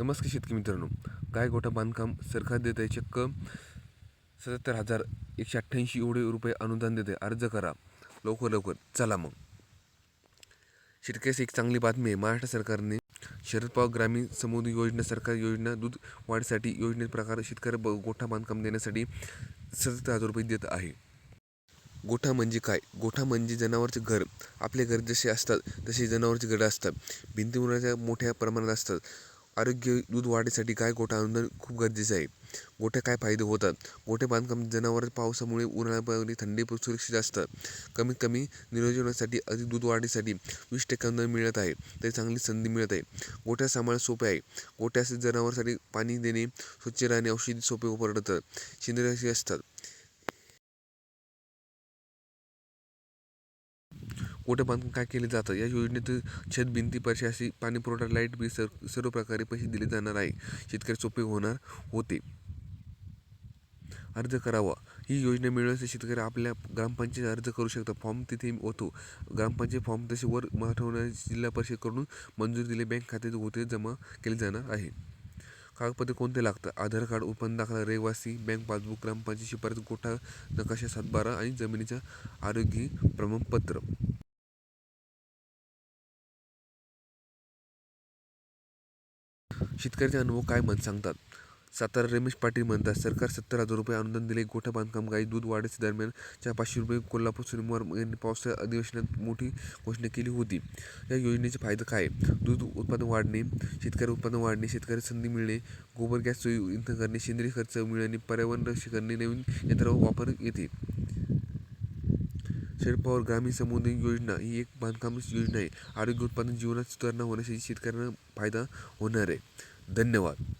नमस्कार शेतकरी मित्रांनो. गाय गोठा बांधकाम सरकार देत आहे चक्क. सत्याहत्तर हजार एकशे अठ्ठ्याऐंशी एवढे रुपये अनुदान देते अर्ज करा. लवकर लवकर. चला मग. शेतकऱ्यास एक चांगली बातमी आहे. महाराष्ट्र सरकारने शरद पवार ग्रामीण समुदाय योजना सरकार योजना दूध वाढीसाठी योजने प्रकार शेतकरी गोठा बांधकाम देण्यासाठी सत्याहत्तर हजार रुपये देत आहे. गोठा म्हणजे काय? गोठा म्हणजे जनावरचे घर. आपले घर जसे असतात तसे जनावरचे घरं असतात. भिंती मोठ्या प्रमाणात असतात. आरोग्य दूध वाढीसाठी गाय गोठा अनुदान खूप गरजेचं आहे. गोठ्या काय फायदे होतात? गोठे बांधकाम जनावर पावसामुळे उन्हाळ्यामध्ये थंडी सुरक्षित असतात कमीत कमी नियोजनासाठी अधिक दूध वाढीसाठी वीस टक्के अनुदान मिळत आहे. तरी चांगली संधी मिळत आहे. गोठ्या सांभाळ सोपे आहे. गोठ्यास जनावरसाठी पाणी देणे स्वच्छ राहणे औषधी सोपे पडतात शिंदे असतात. गोठे बांधकाम काय केले जातं? या योजनेत छत भिंती परशाशी पाणी पुरवठा लाइट बिल सर सर्व प्रकारे पैसे दिले जाणार आहे. शेतकरी सोपे होणार होते. अर्ज करावा. ही योजना मिळवण्यासाठी शेतकरी आपल्या ग्रामपंचायत अर्ज करू शकतात. फॉर्म तिथे होतो. ग्रामपंचायत फॉर्म तसे वर पाठवण्या जिल्हा परिषदकडून मंजूर दिले बँक खात्यात होते जमा केले जाणार आहे. कागदपत्रे कोणते लागतं आधार कार्ड उत्पन्न दाखला रहिवासी बँक पासबुक ग्रामपंचायत शिफारस गोठा नकाशा सातबारा आणि जमिनीच्या आरोग्य प्रमाणपत्र. शेतकऱ्याचे अनुभव काय म्हण सांगतात? सातारा रमेश पाटील म्हणतात सरकार सत्तर हजार रुपये अनुदान दिले गोठा बांधकाम गाई दूध वाढीस दरम्यान चार पाचशे रुपये कोल्हापूर सोमवार यांनी पावसाळ्या अधिवेशनात मोठी घोषणा केली होती. या योजनेचे फायदे काय? दूध उत्पादन वाढणे शेतकरी उत्पादन वाढणे शेतकरी संधी मिळणे गोबर गॅस सोयी इंधन करणे सेंद्रिय खर्च मिळणे पर्यावरण रक्षण करणे नवीन यंत्रावर वापर येते. शरद पवार ग्रामीण समुदाय योजना ही एक बांधकाम योजना आहे. आरोग्य उत्पादन जीवनात सुधारणा होण्यासाठी शेतकऱ्यांना फायदा होणार आहे. धन्यवाद.